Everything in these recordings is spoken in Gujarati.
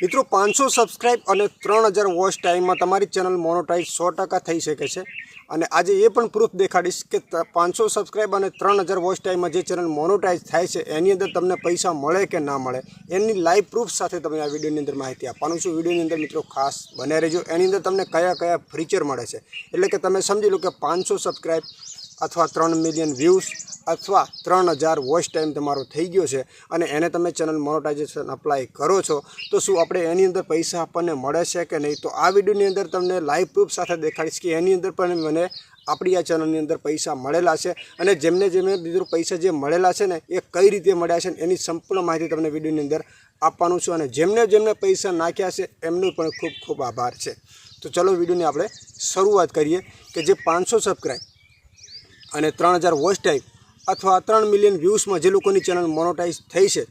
મિત્રો, પાંચસો સબસ્ક્રાઇબ અને ત્રણ હજાર વોચ ટાઈમમાં તમારી ચેનલ મોનોટાઈઝ સો ટકા થઈ શકે છે. અને આજે એ પણ પ્રૂફ દેખાડીશ કે પાંચસો સબસ્ક્રાઇબ અને ત્રણ હજાર વોચ ટાઈમમાં જે ચેનલ મોનોટાઈઝ થાય છે, એની અંદર તમને પૈસા મળે કે ના મળે, એની લાઈવ પ્રૂફ સાથે તમને આ વિડીયોની અંદર માહિતી આપવાનું છું. વિડીયોની અંદર મિત્રો ખાસ બને રહેજો. એની અંદર તમને કયા કયા ફીચર મળે છે. એટલે કે તમે સમજી લો કે પાંચસો સબસ્ક્રાઇબ અથવા ત્રણ મિલિયન વ્યૂઝ અથવા ત્રણ હજાર વોઇસ ટાઈમ તમારો થઈ ગયો છે અને એને તમે ચેનલ મોનોટાઇઝેશન અપ્લાય કરો છો, તો શું આપણે એની અંદર પૈસા આપણને મળે છે કે નહીં? તો આ વિડીયોની અંદર તમને લાઈવ પ્રૂફ સાથે દેખાડીશ કે એની અંદર પણ મને આપણી આ ચેનલની અંદર પૈસા મળેલા છે અને જેમને જેમને બીજું પૈસા જે મળેલા છે ને, એ કઈ રીતે મળ્યા છે એની સંપૂર્ણ માહિતી તમને વિડીયોની અંદર આપવાનું છું અને જેમને જેમને પૈસા નાખ્યા છે, એમનો પણ ખૂબ ખૂબ આભાર છે. તો ચલો વિડીયોની આપણે શરૂઆત કરીએ કે જે પાંચસો સબસ્ક્રાઈબ અને ત્રણ હજાર વોચ ટાઈમ અથવા ત્રણ મિલિયન વ્યૂઝમાં જે લોકોની ચેનલ મોનોટાઈઝ થઈ છે,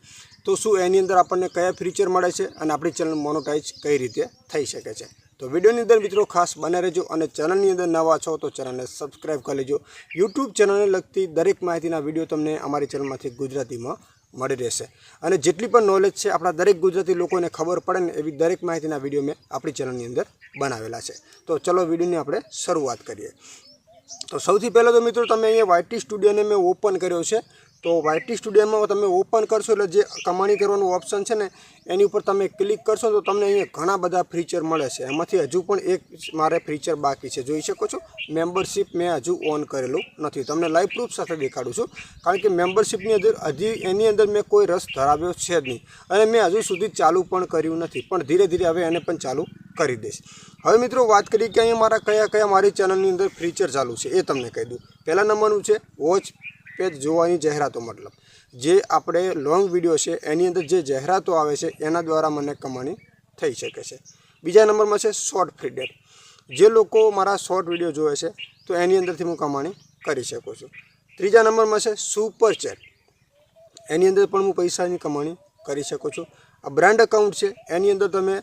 તો શું એની અંદર આપણને કયા ફીચર મળે છે અને આપણી ચેનલ મોનોટાઈઝ કઈ રીતે થઈ શકે છે? તો વિડીયોની અંદર મિત્રો ખાસ બને રહેજો અને ચેનલની અંદર નવા છો તો ચેનલને સબસ્ક્રાઈબ કરી લેજો. યુટ્યુબ ચેનલને લગતી દરેક માહિતીના વીડિયો તમને અમારી ચેનલમાંથી ગુજરાતીમાં મળી રહેશે. અને જેટલી પણ નોલેજ છે આપણા દરેક ગુજરાતી લોકોને ખબર પડે ને એવી દરેક માહિતીના વીડિયો મેં આપણી ચેનલની અંદર બનાવેલા છે. તો ચલો વિડીયોની આપણે શરૂઆત કરીએ. તો સૌથી પહેલાં તો મિત્રો તમે અહીંયા વાયટી સ્ટુડિયોને મેં ઓપન કર્યો છે. તો વાયટી સ્ટુડિયોમાં તમે ઓપન કરશો એટલે જે કમાણી કરવાનું ઓપ્શન છે ને, એની ઉપર તમે ક્લિક કરશો તો તમને અહીંયા ઘણા બધા ફીચર મળે છે. એમાંથી હજુ પણ એક મારે ફીચર બાકી છે. જોઈ શકો છો? મેમ્બરશિપ મેં હજુ ઓન કરેલું નથી. તમને લાઈવ પ્રૂફ સાથે દેખાડું છું. કારણ કે મેમ્બરશિપની અંદર હજી એની અંદર મેં કોઈ રસ ધરાવ્યો છે જ નહીં. અને મેં હજુ સુધી ચાલુ પણ કર્યું નથી. પણ ધીરે ધીરે હવે એને પણ ચાલુ કરી દઈશ. હવે મિત્રો વાત કરીએ કે અહીંયા મારા કયા કયા મારી ચેનલની અંદર ફીચર ચાલુ છે એ તમને કહી દઉં. પહેલા નંબરનું છે વોચ પેજ જોવાની જાહેરાતો મતલબ. જે આપણે લોંગ વીડિયો છે, એની અંદર જે જાહેરાતો આવે છે, એના દ્વારા મને કમાણી થઈ શકે છે. બીજા નંબરમાં છે શોર્ટ ફીડબેક જે લોકો મારા શોર્ટ વીડિયો જોવે છે, તો એની અંદરથી હું કમાણી કરી શકું છું. ત્રીજા નંબરમાં છે સુપર ચેટ એની અંદર પણ હું પૈસાની કમાણી કરી શકું છું. આ બ્રાન્ડ એકાઉન્ટ છે, એની અંદર તમે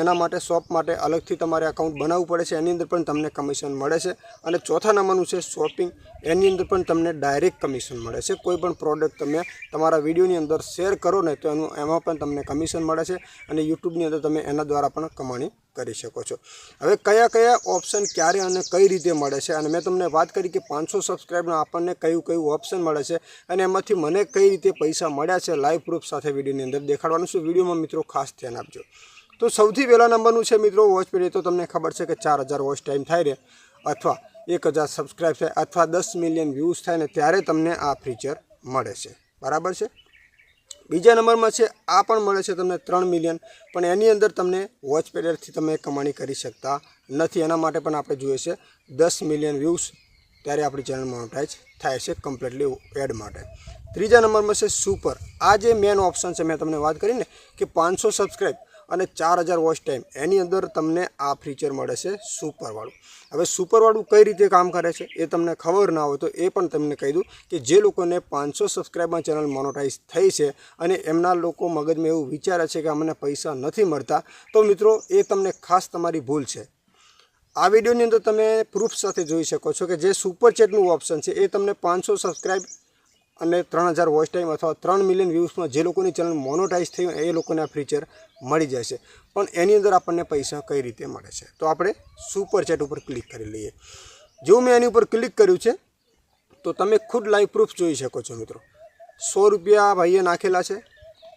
એના માટે શોપ માટે અલગથી તમારે અકાઉન્ટ બનાવવું પડે છે. એની અંદર પણ તમને કમિશન મળે છે. અને ચોથા નંબરનું છે શોપિંગ એની અંદર પણ તમને ડાયરેક્ટ કમિશન મળે છે. કોઈ પણ પ્રોડક્ટ તમે તમારા વિડીયોની અંદર શેર કરો ને તો એનું, એમાં પણ તમને કમિશન મળે છે અને યુટ્યુબની અંદર તમે એના દ્વારા પણ કમાણી કરી શકો છો. હવે કયા કયા ઓપ્શન ક્યારે અને કઈ રીતે મળે છે? અને મેં તમને વાત કરી કે પાંચસો સબસ્ક્રાઈબના આપણને કયું કયું ઓપ્શન મળે છે અને એમાંથી મને કઈ રીતે પૈસા મળ્યા છે લાઈવ પ્રૂફ સાથે વિડીયોની અંદર દેખાડવાનું છે. વિડીયોમાં મિત્રો ખાસ ધ્યાન આપજો. તો સૌથી પહેલાં નંબરનું છે મિત્રો વોચ પીરિયડ. તો તમને ખબર છે કે ચાર હજાર વોચ ટાઈમ થાય રહે અથવા એક હજાર સબસ્ક્રાઈબ થાય, અથવા દસ મિલિયન વ્યૂઝ થાય ને ત્યારે તમને આ ફીચર મળે છે. બરાબર છે? બીજા નંબરમાં છે, આ પણ મળે છે તમને ત્રણ મિલિયન પણ એની અંદર તમને વોચ પીરિયડથી તમે કમાણી કરી શકતા નથી. એના માટે પણ આપણે જોઈએ છે, દસ મિલિયન વ્યૂઝ ત્યારે આપણી ચેનલ મોનોટાઈઝ થાય છે કમ્પ્લીટલી એડ માટે. ત્રીજા નંબરમાં છે સુપર આ જે મેન ઓપ્શન છે, મેં તમને વાત કરી ને, કે પાંચસો સબસ્ક્રાઈબ અને ચાર હજાર વોચ ટાઈમ. એની અંદર તમને આ ફીચર મળે છે સુપરવાળું. હવે સુપરવાળું કઈ રીતે કામ કરે છે એ તમને ખબર ના હોય તો એ પણ તમને કહી દઉં કે જે લોકોને પાંચસો સબસ્ક્રાઈબમાં ચેનલ મોનોટાઈઝ થઈ છે અને એમના લોકો મગજમાં એવું વિચારે છે કે અમને પૈસા નથી મળતા, તો મિત્રો એ તમને ખાસ તમારી ભૂલ છે. આ વિડીયોની અંદર તમે પ્રૂફ સાથે જોઈ શકો છો કે જે સુપર ચેટનું ઓપ્શન છે એ તમને પાંચસો સબસ્ક્રાઈબ અને ત્રણ હજાર વોચ ટાઈમ અથવા ત્રણ મિલિયન વ્યૂઝમાં જે લોકોની ચેનલ મોનોટાઈઝ થઈ એ લોકોને આ ફીચર મળી જશે પણ એની અંદર આપણને પૈસા કઈ રીતે મળે છે? તો આપણે સુપર ચેટ ઉપર ક્લિક કરી લઈએ. જો મેં એની ઉપર ક્લિક કર્યું છે, તો તમે ખુદ લાઈવ પ્રૂફ જોઈ શકો છો મિત્રો. સો રૂપિયા ભાઈએ નાખેલા છે,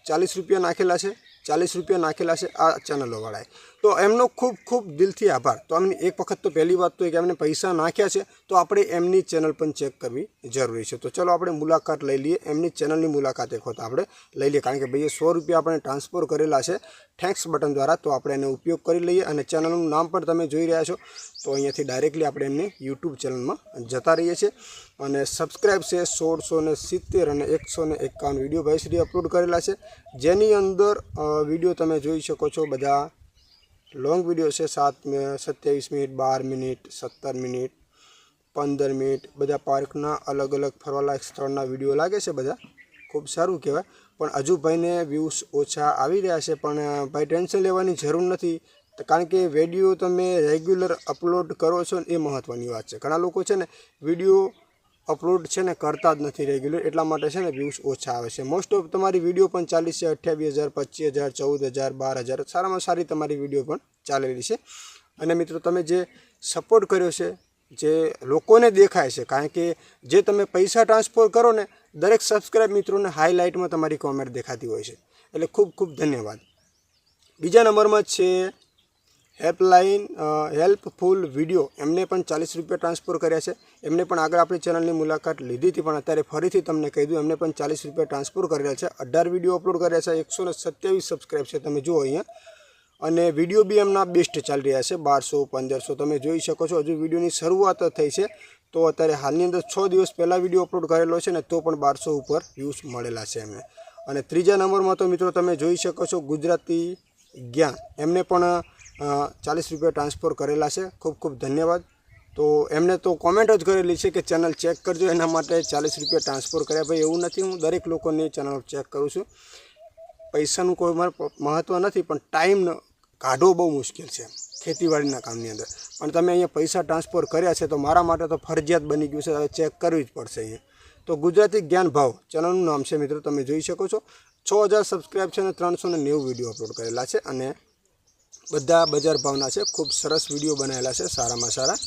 ચાલીસ રૂપિયા નાખેલા છે, ચાલીસ રૂપિયા નાખેલા છે આ ચેનલોવાળાએ. તો એમનો ખૂબ ખૂબ દિલથી આભાર. તો એમની એક વખત તો પહેલી વાત તો એ કે એમને પૈસા નાખ્યા છે, તો આપણે એમની ચેનલ પણ ચેક કરવી જરૂરી છે. તો ચલો આપણે મુલાકાત લઈ લઈએ. એમની ચેનલની મુલાકાત એક વખત આપણે લઈ લઈએ. કારણ કે ભાઈએ સો રૂપિયા આપણે ટ્રાન્સફર કરેલા છે થેન્ક્સ બટન દ્વારા, તો આપણે એનો ઉપયોગ કરી લઈએ. અને ચેનલનું નામ પણ તમે જોઈ રહ્યા છો, તો અહીંયાથી ડાયરેક્ટલી આપણે એમની યુટ્યુબ ચેનલમાં જતા રહીએ છીએ. અને સબસ્ક્રાઈબ છે સોળસો ને સિત્તેર અને એકસો ને એકાવન વીડિયો ભાઈ સુધી અપલોડ કરેલા છે. જેની અંદર વીડિયો તમે જોઈ શકો છો બધા લોંગ વીડિયો છે સાત સત્યાવીસ મિનિટ, બાર મિનિટ, સત્તર મિનિટ, પંદર મિનિટ. બધા પાર્કના અલગ અલગ ફરવાલાયક સ્થળના વીડિયો લાગે છે બધા. ખૂબ સારું કહેવાય. પણ હજુ ભાઈને વ્યૂઝ ઓછા આવી રહ્યા છે. પણ ભાઈ ટેન્શન લેવાની જરૂર નથી. કારણ કે વીડિયો તમે રેગ્યુલર અપલોડ કરો છો એ મહત્ત્વની વાત છે. ઘણા લોકો છે ને વીડિયો અપલોડ છે ને કરતા જ નથી રેગ્યુલર, એટલા માટે છે ને વ્યૂઝ ઓછા આવે છે. મોસ્ટ ઓફ તમારી વીડિયો પણ ચાલી છે અઠ્યાવીસ હજાર, પચીસ હજાર, ચૌદ હજાર, બાર હજાર, સારામાં સારી તમારી વીડિયો પણ ચાલેલી છે. અને મિત્રો તમે જે સપોર્ટ કર્યો છે, જે લોકોને દેખાય છે, કારણ કે જે તમે પૈસા ટ્રાન્સફર કરો ને, દરેક સબસ્ક્રાઇબ મિત્રોને હાઇલાઇટમાં તમારી કોમેન્ટ દેખાતી હોય છે. એટલે ખૂબ ખૂબ ધન્યવાદ. બીજા નંબરમાં છે હેલ્પલાઇન હેલ્પફુલ વીડિયો એમને પણ ચાલીસ રૂપિયા ટ્રાન્સફર કર્યા છે. એમને પણ આગળ આપણી ચેનલની મુલાકાત લીધી હતી, પણ અત્યારે ફરીથી તમને કહી દઉં, એમને પણ ચાલીસ રૂપિયા ટ્રાન્સફર કરેલા છે. અઢાર વીડિયો અપલોડ કર્યા છે, એકસો સત્યાવીસ સબસ્ક્રાઈબ છે, તમે જુઓ અહીંયા. અને વીડિયો બી એમના બેસ્ટ ચાલી રહ્યા છે, બારસો, પંદરસો, તમે જોઈ શકો છો, હજુ વિડીયોની શરૂઆત થઈ છે. તો અત્યારે હાલની અંદર છ દિવસ પહેલાં વીડિયો અપલોડ કરેલો છે ને, તો પણ બારસો ઉપર વ્યૂઝ મળેલા છે એમને. અને ત્રીજા નંબરમાં તો મિત્રો તમે જોઈ શકો છો ગુજરાતી જ્ઞાન. એમને પણ ચાલીસ રૂપિયા ટ્રાન્સફર કરેલા છે. ખૂબ ખૂબ ધન્યવાદ. તો એમને તો કોમેન્ટ જ કરેલી છે કે ચેનલ ચેક કરજો એના માટે ચાલીસ રૂપિયા ટ્રાન્સફર કર્યા. ભાઈ, એવું નથી. હું દરેક લોકોની ચેનલ ચેક કરું છું. પૈસાનું કોઈ મારે મહત્ત્વ નથી, પણ ટાઈમ કાઢવો બહુ મુશ્કેલ છે ખેતીવાડીના કામની અંદર. પણ તમે અહીંયા પૈસા ટ્રાન્સફર કર્યા છે તો મારા માટે તો ફરજિયાત બની ગયું છે. હવે ચેક કરવી જ પડશે અહીંયા. તો ગુજરાતી જ્ઞાન ભાવ ચેનલનું નામ છે મિત્રો, તમે જોઈ શકો છો. છ હજાર સબસ્ક્રાઈબ છે અને ત્રણસો ને નેવું વીડિયો અપલોડ કરેલા છે અને બધા બજાર ભાવના છે. ખૂબ સરસ વીડિયો બનાવેલા છે સારામાં સારા.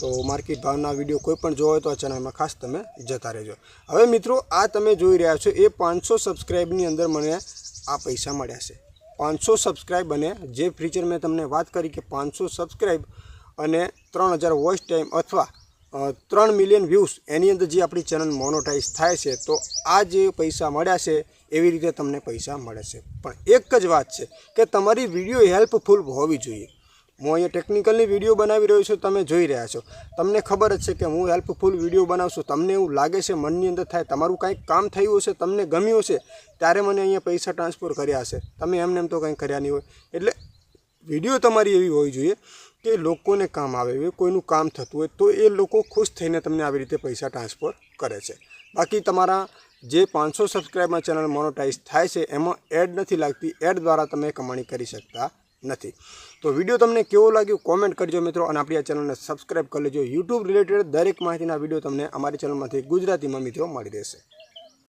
તો માર્કેટ ભાવના વીડિયો કોઈ પણ જોવો હોય તો આ ચેનલમાં ખાસ તમે જતા રહેજો. હવે મિત્રો, આ તમે જોઈ રહ્યા છો એ પાંચસો સબસ્ક્રાઈબની અંદર મને આ પૈસા મળ્યા છે. પાંચસો સબસ્ક્રાઈબ અને જે ફીચર મેં તમને વાત કરી કે પાંચસો સબસ્ક્રાઈબ અને ત્રણ હજાર વોઇસ ટાઈમ અથવા ત્રણ મિલિયન વ્યૂઝ એની અંદર જે આપણી ચેનલ મોનોટાઈઝ થાય છે, તો આ જે પૈસા મળ્યા છે એવી રીતે તમને પૈસા મળે છે. પણ એક જ વાત છે કે તમારી વીડિયો હેલ્પફુલ હોવી જોઈએ. હું અહીંયા ટેકનિકલની વીડિયો બનાવી રહ્યો છું, તમે જોઈ રહ્યા છો. તમને ખબર જ છે કે હું હેલ્પફુલ વીડિયો બનાવશું. તમને એવું લાગે છે મનની અંદર થાય, તમારું કાંઈક કામ થયું હશે, તમને ગમ્યું હશે, ત્યારે મને અહીંયા પૈસા ટ્રાન્સફર કર્યા હશે. તમે એમને એમ તો કંઈ કર્યા નહીં હોય. એટલે વીડિયો તમારી એવી હોવી જોઈએ કે લોકોને કામ આવે એવી કોઈનું કામ થતું હોય, તો એ લોકો ખુશ થઈને તમને આવી રીતે પૈસા ટ્રાન્સફર કરે છે. બાકી તમારા જે પાંચસો સબસ્ક્રાઈબમાં ચેનલ મોનોટાઈઝ થાય છે, એમાં એડ નથી લાગતી, એડ દ્વારા તમે કમાણી કરી શકતા નથી. તો વીડિયો તમને કેવો લાગ્યો કોમેન્ટ કરજો મિત્રો, અને આપણી આ ચેનલને સબસ્ક્રાઈબ કરી લેજો. યુટ્યુબ રિલેટેડ દરેક માહિતીના વીડિયો તમને અમારી ચેનલમાંથી ગુજરાતીમાં મિત્રો મળી રહેશે.